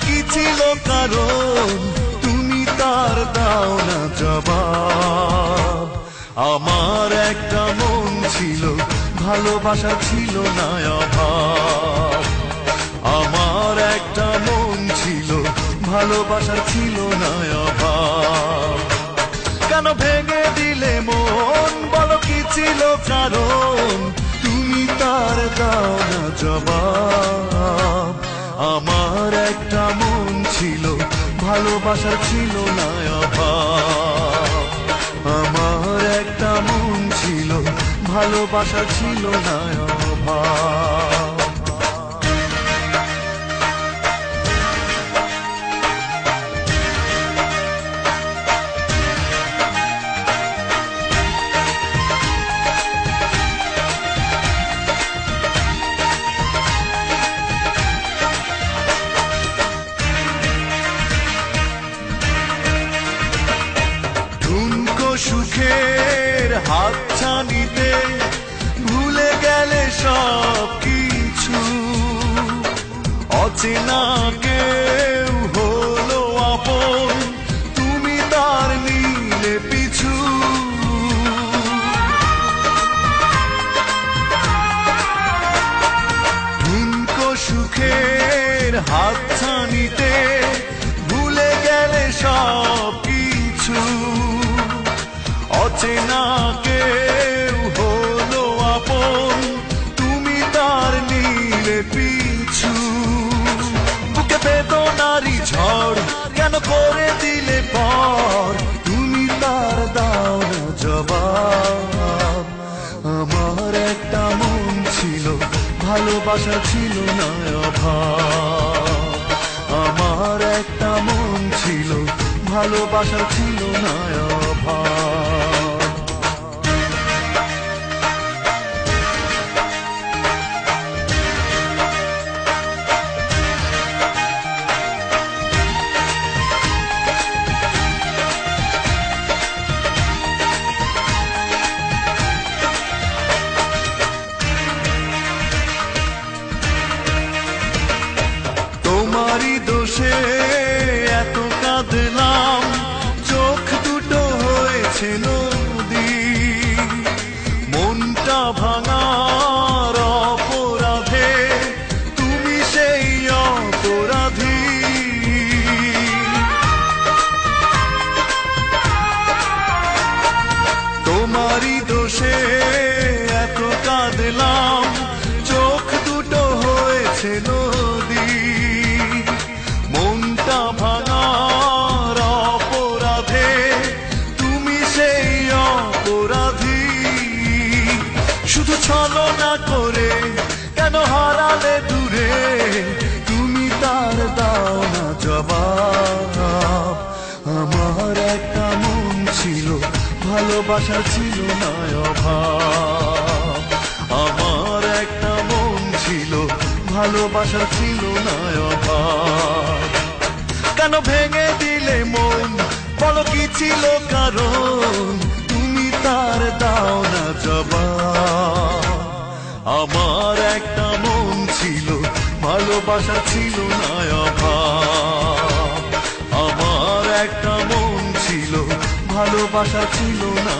কি ছিল কারণ তুমি তার দাও না জবাব। আমার একটা মন ছিল, ভালোবাসা ছিল না অভাব। আমার একটা মন ছিল, ভালোবাসা ছিল না অভাব। কেন ভেঙে দিলে মন? বলো কি ছিল কারণ? তুমি তার দাও না জবাব। ভালোবাসা ছিল না আমার একটা মন ছিল ভালোবাসা ছিল না অভাব হাত ছানিতে ভুলে গেলে সব কিছু অচেনা কেউ হলো আপন, তুমি তার নীলে পিছু। সুখের হাত নীলে পিছু। বুকে বেদনারি ঝড়, কেন করে দিলে পর? তুমি তার দাও জবাব। আমার একটা মন ছিল, ভালোবাসা ছিল না অভাব। আমার একটা মন ছিল, ভালোবাসা ছিল না সভা ছলনা করে কেন হারালে দূরে? তুমি তার দাও না জবাব। আমার একটা মন ছিল, ভালোবাসা ছিল না অভাব। আমার একটা মন ছিল, ভালোবাসা ছিল না অভাব। কেন ভেঙে দিলে মন? বলো কি ছিল কারণ? ভালোবাসা ছিল না আমার একটা মন ছিল ভালোবাসা ছিল না